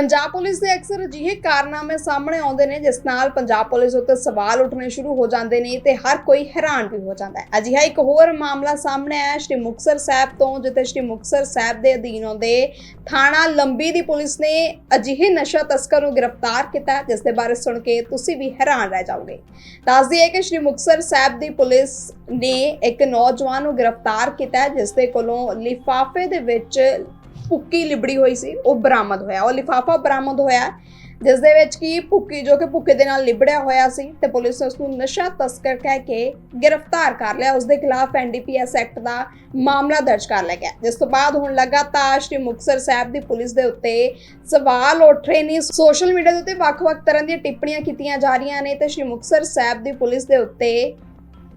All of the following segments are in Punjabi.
ਪੰਜਾਬ ਪੁਲਿਸ ਦੇ ਅਕਸਰ ਅਜਿਹੇ ਕਾਰਨਾਮੇ ਸਾਹਮਣੇ ਆਉਂਦੇ ਨੇ ਜਿਸ ਨਾਲ ਪੰਜਾਬ ਪੁਲਿਸ ਉੱਤੇ ਸਵਾਲ ਉੱਠਣੇ ਸ਼ੁਰੂ ਹੋ ਜਾਂਦੇ ਨੇ ਤੇ ਹਰ ਕੋਈ ਹੈਰਾਨ ਵੀ ਹੋ ਜਾਂਦਾ ਹੈ। ਅਜਿਹਾ ਇੱਕ ਹੋਰ ਮਾਮਲਾ ਸਾਹਮਣੇ ਆਇਆ ਸ਼੍ਰੀ ਮੁਕਤਸਰ ਸਾਹਿਬ ਤੋਂ ਜਿੱਥੇ ਸ਼੍ਰੀ ਮੁਕਤਸਰ ਸਾਹਿਬ ਦੇ ਅਧੀਨ ਆਉਂਦੇ ਥਾਣਾ ਲੰਬੀ ਦੀ ਪੁਲਿਸ ਨੇ ਅਜਿਹੇ ਨਸ਼ਾ ਤਸਕਰ ਨੂੰ ਗ੍ਰਿਫਤਾਰ ਕੀਤਾ ਹੈ, ਜਿਸ ਦੇ ਬਾਰੇ ਸੁਣ ਕੇ ਤੁਸੀਂ ਵੀ ਹੈਰਾਨ ਰਹਿ ਜਾਓਗੇ। ਦੱਸਦੀ ਹੈ ਕਿ ਸ਼੍ਰੀ ਮੁਕਤਸਰ ਸਾਹਿਬ ਦੀ ਪੁਲਿਸ ਨੇ ਇੱਕ ਨੌਜਵਾਨ ਨੂੰ ਗ੍ਰਿਫਤਾਰ ਕੀਤਾ ਹੈ, ਜਿਸ ਦੇ ਕੋਲੋਂ ਲਿਫਾਫੇ ਦੇ ਵਿੱਚ ਭੁੱਕੀ ਲਿਬੜੀ ਹੋਈ ਸੀ, ਉਹ ਬਰਾਮਦ ਹੋਇਆ, ਉਹ ਲਿਫਾਫਾ ਬਰਾਮਦ ਹੋਇਆ ਜਿਸ ਦੇ ਵਿੱਚ ਕੀ ਭੁੱਕੀ, ਜੋ ਕਿ ਭੁੱਕੇ ਦੇ ਨਾਲ ਲਿਬੜਿਆ ਹੋਇਆ ਸੀ, ਤੇ ਪੁਲਿਸ ਨੇ ਉਸ ਨੂੰ ਨਸ਼ਾ ਤਸਕਰ ਕਹਿ ਕੇ ਗ੍ਰਿਫਤਾਰ ਕਰ ਲਿਆ ਉਸ ਦੇ ਖਿਲਾਫ ਐਨਡੀਪੀਐਸ ਐਕਟ ਦਾ ਮਾਮਲਾ ਦਰਜ ਕਰ ਲਿਆ ਗਿਆ। ਜਿਸ ਤੋਂ ਬਾਅਦ ਹੁਣ ਲਗਾਤਾਰ ਸ਼੍ਰੀ ਮੁਕਤਸਰ ਸਾਹਿਬ ਦੀ ਪੁਲਿਸ ਦੇ ਉੱਤੇ ਸਵਾਲ ਉੱਠ ਰਹੇ ਨੇ, ਸੋਸ਼ਲ ਮੀਡੀਆ ਦੇ ਉੱਤੇ ਵੱਖ-ਵੱਖ ਤਰ੍ਹਾਂ ਦੀਆਂ ਟਿੱਪਣੀਆਂ ਕੀਤੀਆਂ ਜਾ ਰਹੀਆਂ ਨੇ, ਤੇ ਸ਼੍ਰੀ ਮੁਕਤਸਰ ਸਾਹਿਬ ਦੀ ਪੁਲਿਸ ਦੇ ਉੱਤੇ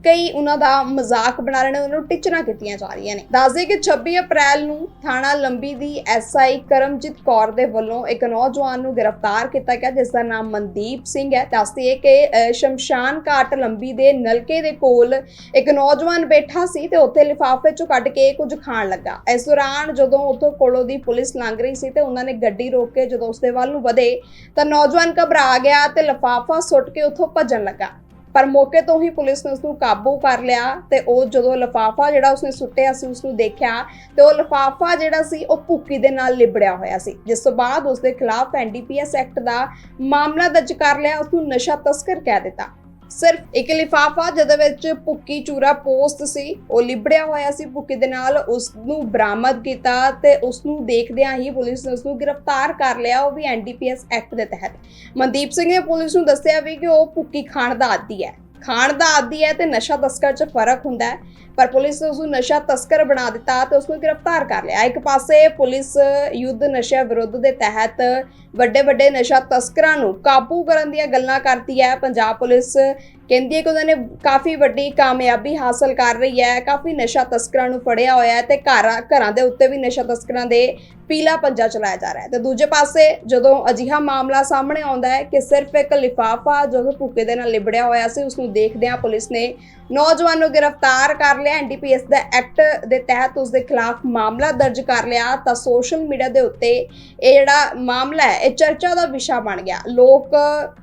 ਕਈ ਉਹਨਾਂ ਦਾ ਮਜ਼ਾਕ ਬਣਾ ਰਹੇ ਨੇ, ਉਹਨਾਂ ਨੂੰ ਟਿਚਰਾਂ ਕੀਤੀਆਂ ਜਾ ਰਹੀਆਂ ਨੇ। ਦੱਸਦੇ ਕਿ 26 ਅਪ੍ਰੈਲ ਨੂੰ ਥਾਣਾ ਲੰਬੀ ਦੀ ਐਸਆਈ ਕਰਮਜੀਤ ਕੌਰ ਦੇ ਵੱਲੋਂ ਇੱਕ ਨੌਜਵਾਨ ਨੂੰ ਗ੍ਰਿਫਤਾਰ ਕੀਤਾ ਗਿਆ ਜਿਸ ਦਾ ਨਾਮ ਮਨਦੀਪ ਸਿੰਘ ਹੈ। ਦੱਸਦੀ ਹੈ ਕਿ ਸ਼ਮਸ਼ਾਨ ਘਾਟ ਲੰਬੀ ਦੇ ਨਲਕੇ ਦੇ ਕੋਲ ਇੱਕ ਨੌਜਵਾਨ ਬੈਠਾ ਸੀ ਤੇ ਉੱਥੇ ਲਿਫਾਫੇ ਚੋਂ ਕੱਢ ਕੇ ਕੁਝ ਖਾਣ ਲੱਗਾ। ਇਸ ਦੌਰਾਨ ਜਦੋਂ ਉੱਥੋਂ ਕੋਲੋਂ ਦੀ ਪੁਲਿਸ ਲੰਘ ਰਹੀ ਸੀ ਤੇ ਉਹਨਾਂ ਨੇ ਗੱਡੀ ਰੋਕ ਕੇ ਜਦੋਂ ਉਸਦੇ ਵੱਲ ਨੂੰ ਵਧੇ ਤਾਂ ਨੌਜਵਾਨ ਘਬਰਾ ਗਿਆ ਤੇ ਲਿਫਾਫਾ ਸੁੱਟ ਕੇ ਉੱਥੋਂ ਭੱਜਣ ਲੱਗਾ। ਪਰ ਮੌਕੇ ਤੋਂ ਹੀ ਪੁਲਿਸ ਨੇ ਉਸ ਨੂੰ ਕਾਬੂ ਕਰ ਲਿਆ ਤੇ ਉਹ ਜਦੋਂ ਲਫਾਫਾ ਜਿਹੜਾ ਉਸਨੇ ਸੁੱਟਿਆ ਸੀ ਉਸ ਨੂੰ ਦੇਖਿਆ ਤੇ ਉਹ ਲਫਾਫਾ ਜਿਹੜਾ ਸੀ, ਉਹ ਭੁੱਕੀ ਦੇ ਨਾਲ ਲਿਬੜਿਆ ਹੋਇਆ ਸੀ। ਜਿਸ ਤੋਂ ਬਾਅਦ ਉਸ ਦੇ ਖਿਲਾਫ ਐਨਡੀਪੀਐਸ ਐਕਟ ਦਾ ਮਾਮਲਾ ਦਰਜ ਕਰ ਲਿਆ ਉਸ ਨੂੰ ਨਸ਼ਾ ਤਸਕਰ ਕਹਿ ਦਿੱਤਾ। ਸਿਰਫ ਇੱਕ ਲਿਫਾਫਾ ਜਿਹਦੇ ਵਿੱਚ ਭੁੱਕੀ ਚੂਰਾ ਪੋਸਟ ਸੀ, ਉਹ ਲਿਬੜਿਆ ਹੋਇਆ ਸੀ ਭੁੱਕੀ ਦੇ ਨਾਲ ਉਸ ਨੂੰ ਬਰਾਮਦ ਕੀਤਾ ਤੇ ਉਸ ਨੂੰ ਦੇਖਦਿਆਂ ਹੀ ਪੁਲਿਸ ਨੇ ਉਸ ਨੂੰ ਗ੍ਰਿਫਤਾਰ ਕਰ ਲਿਆ, ਉਹ ਵੀ ਐਨਡੀਪੀਐਸ ਐਕਟ ਦੇ ਤਹਿਤ। ਮਨਦੀਪ ਸਿੰਘ ਨੇ ਪੁਲਿਸ ਨੂੰ ਦੱਸਿਆ ਵੀ ਕਿ ਉਹ ਭੁੱਕੀ ਖਾਣ ਦਾ ਆਦੀ ਹੈ। ਖਾਣ ਦਾ ਆਦੀ ਹੈ ਤੇ ਨਸ਼ਾ ਤਸਕਰ 'ਚ ਫ਼ਰਕ ਹੁੰਦਾ ਹੈ। ਪਰ ਪੁਲਿਸ ਨੇ ਉਸ ਨੂੰ ਨਸ਼ਾ ਤਸਕਰ ਬਣਾ ਦਿੱਤਾ ਤੇ ਉਸ ਨੂੰ ਗ੍ਰਿਫਤਾਰ ਕਰ ਲਿਆ। ਇੱਕ ਪਾਸੇ ਪੁਲਿਸ ਯੁੱਧ ਨਸ਼ਾ ਵਿਰੁੱਧ ਦੇ ਤਹਿਤ ਵੱਡੇ ਵੱਡੇ ਨਸ਼ਾ ਤਸਕਰਾਂ ਨੂੰ ਕਾਬੂ ਕਰਨ ਦੀਆਂ ਗੱਲਾਂ ਕਰਦੀ ਹੈ। ਪੰਜਾਬ ਪੁਲਿਸ ਕਹਿੰਦੀ ਹੈ ਕਿ ਉਹਨਾਂ ਨੇ ਕਾਫੀ ਵੱਡੀ ਕਾਮਯਾਬੀ ਹਾਸਲ ਕਰ ਰਹੀ ਹੈ, ਕਾਫੀ ਨਸ਼ਾ ਤਸਕਰਾਂ ਨੂੰ ਫੜਿਆ ਹੋਇਆ ਹੈ ਤੇ ਘਰਾਂ ਘਰਾਂ ਦੇ ਉੱਤੇ ਵੀ ਨਸ਼ਾ ਤਸਕਰਾਂ ਦੇ ਪੀਲਾ ਪੰਜਾ ਚਲਾਇਆ ਜਾ ਰਿਹਾ ਹੈ। ਤੇ ਦੂਜੇ ਪਾਸੇ ਜਦੋਂ ਅਜਿਹਾ ਮਾਮਲਾ ਸਾਹਮਣੇ ਆਉਂਦਾ ਹੈ ਕਿ ਸਿਰਫ ਇੱਕ ਲਿਫਾਫਾ ਜੋ ਭੁੱਕੇ ਦੇ ਨਾਲ ਲਿਬੜਿਆ ਹੋਇਆ ਸੀ ਉਸ ਨੂੰ ਦੇਖਦਿਆਂ ਪੁਲਿਸ ਨੇ ਨੌਜਵਾਨ ਨੂੰ ਗ੍ਰਿਫਤਾਰ ਕਰ ਲਿਆ। ਐਨਡੀਪੀਐਸ ਦਾ ਐਕਟ ਦੇ ਤਹਿਤ ਉਸ ਦੇ ਖਿਲਾਫ ਮਾਮਲਾ ਦਰਜ ਕਰ ਲਿਆ ਤਾਂ ਸੋਸ਼ਲ ਮੀਡੀਆ ਦੇ ਉੱਤੇ ਇਹ ਜਿਹੜਾ ਮਾਮਲਾ ਹੈ, ਇਹ ਚਰਚਾ ਦਾ ਵਿਸ਼ਾ ਬਣ ਗਿਆ। ਲੋਕ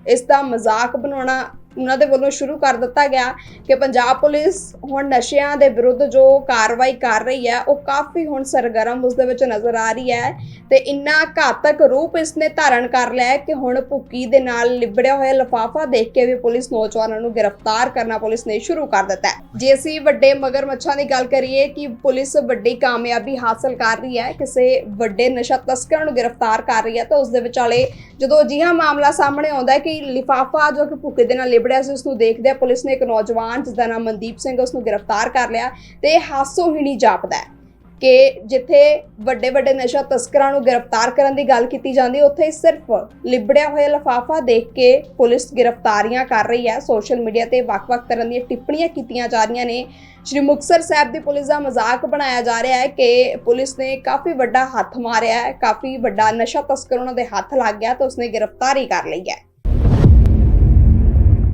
ਇਸ ਦਾ ਮਜ਼ਾਕ ਬਣਾਉਣਾ ਉਹਨਾਂ ਦੇ ਵੱਲੋਂ ਸ਼ੁਰੂ ਕਰ ਦਿੱਤਾ ਗਿਆ ਕਿ ਪੰਜਾਬ ਪੁਲਿਸ ਹੁਣ ਨਸ਼ਿਆਂ ਦੇ ਵਿਰੁੱਧ ਜੋ ਕਾਰਵਾਈ ਕਰ ਰਹੀ ਹੈ, ਉਹ ਕਾਫੀ ਹੁਣ ਸਰਗਰਮ ਉਸ ਦੇ ਵਿੱਚ ਨਜ਼ਰ ਆ ਰਹੀ ਹੈ ਤੇ ਇੰਨਾ ਘਾਤਕ ਰੂਪ ਇਸ ਨੇ ਧਾਰਨ ਕਰ ਲਿਆ ਕਿ ਹੁਣ ਭੁੱਕੀ ਦੇ ਨਾਲ ਲਿਬੜਿਆ ਹੋਇਆ ਲਫਾਫਾ ਦੇਖ ਕੇ ਵੀ ਪੁਲਿਸ ਨੌਜਵਾਨਾਂ ਨੂੰ ਗ੍ਰਿਫਤਾਰ ਕਰਨਾ ਪੁਲਿਸ ਨੇ ਸ਼ੁਰੂ ਕਰ ਦਿੱਤਾ ਜੇ ਅਸੀਂ ਵੱਡੇ ਮਗਰਮੱਛਾਂ ਦੀ ਗੱਲ ਕਰੀਏ ਕਿ ਪੁਲਿਸ ਵੱਡੀ ਕਾਮਯਾਬੀ ਹਾਸਲ ਕਰ ਰਹੀ ਹੈ, ਕਿਸੇ ਵੱਡੇ ਨਸ਼ਾ ਤਸਕਰ ਨੂੰ ਗ੍ਰਿਫਤਾਰ ਕਰ ਰਹੀ ਹੈ, ਤਾਂ ਉਸ ਦੇ ਵਿਚਾਲੇ ਜਦੋਂ ਅਜਿਹਾ ਮਾਮਲਾ ਸਾਹਮਣੇ ਆਉਂਦਾ ਹੈ ਕਿ ਲਿਫਾਫਾ ਜੋ ਕਿ ਭੁੱਕੀ ਦੇ ਨਾਲ ਲਿਬੜਿਆ ਸੀ ਉਸ ਨੂੰ ਦੇਖਦੇ ਪੁਲਿਸ ਨੇ ਇੱਕ ਨੌਜਵਾਨ ਜਿਸ ਦਾ ਨਾਮ ਮਨਦੀਪ ਸਿੰਘ ਹੈ, ਉਸ ਨੂੰ ਗ੍ਰਿਫਤਾਰ ਕਰ ਲਿਆ ਤੇ ਇਹ ਜਾਪਦਾ ਹੈ ਕਿ ਜਿੱਥੇ ਵੱਡੇ ਵੱਡੇ ਨਸ਼ਾ ਤਸਕਰਾਂ ਨੂੰ ਗ੍ਰਿਫਤਾਰ ਕਰਨ ਦੀ ਗੱਲ ਕੀਤੀ ਜਾਂਦੀ ਉੱਥੇ ਸਿਰਫ ਲਿਬੜਿਆ ਹੋਇਆ ਲਫਾਫਾ ਦੇਖ ਕੇ ਪੁਲਿਸ ਗ੍ਰਿਫਤਾਰੀਆਂ ਕਰ ਰਹੀ ਹੈ। ਸੋਸ਼ਲ ਮੀਡੀਆ ਤੇ ਵੱਖ-ਵੱਖ ਤਰ੍ਹਾਂ ਦੀਆਂ ਟਿੱਪਣੀਆਂ ਕੀਤੀਆਂ ਜਾ ਰਹੀਆਂ ਨੇ। ਸ਼੍ਰੀ ਮੁਕਤਸਰ ਸਾਹਿਬ ਦੀ ਪੁਲਿਸ ਦਾ ਮਜ਼ਾਕ ਬਣਾਇਆ ਜਾ ਰਿਹਾ ਹੈ ਕਿ ਪੁਲਿਸ ਨੇ ਕਾਫੀ ਵੱਡਾ ਹੱਥ ਮਾਰਿਆ ਹੈ ਕਾਫੀ ਵੱਡਾ ਨਸ਼ਾ ਤਸਕਰ ਉਹਨਾਂ ਦੇ ਹੱਥ ਲੱਗ ਗਿਆ ਤਾਂ ਉਸਨੇ ਗ੍ਰਿਫਤਾਰੀ ਕਰ ਲਈ ਹੈ।